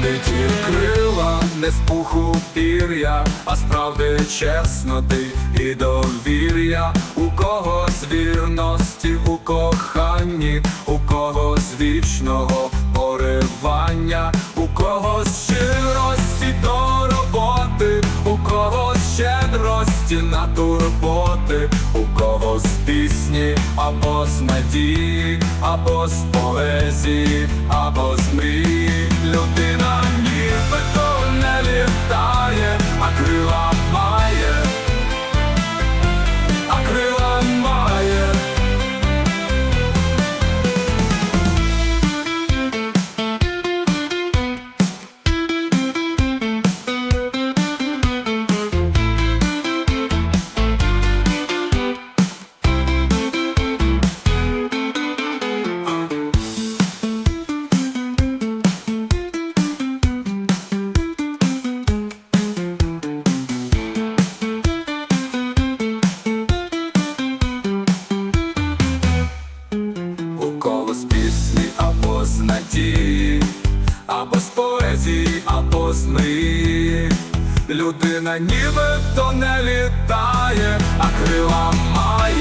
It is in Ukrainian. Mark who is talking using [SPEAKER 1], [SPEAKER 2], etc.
[SPEAKER 1] Вони ті крила не з пуху пір'я, а справди чесноти і довір'я, у кого з вірності, у коханні, у кого з вічного поривання, у кого з щирості до роботи, у кого з щедрості на турботи, у кого з пісні, або з надії, або з поезії, або з мрії. Надії, або з поезії, або з них. Людина нібито не літає, а крила має.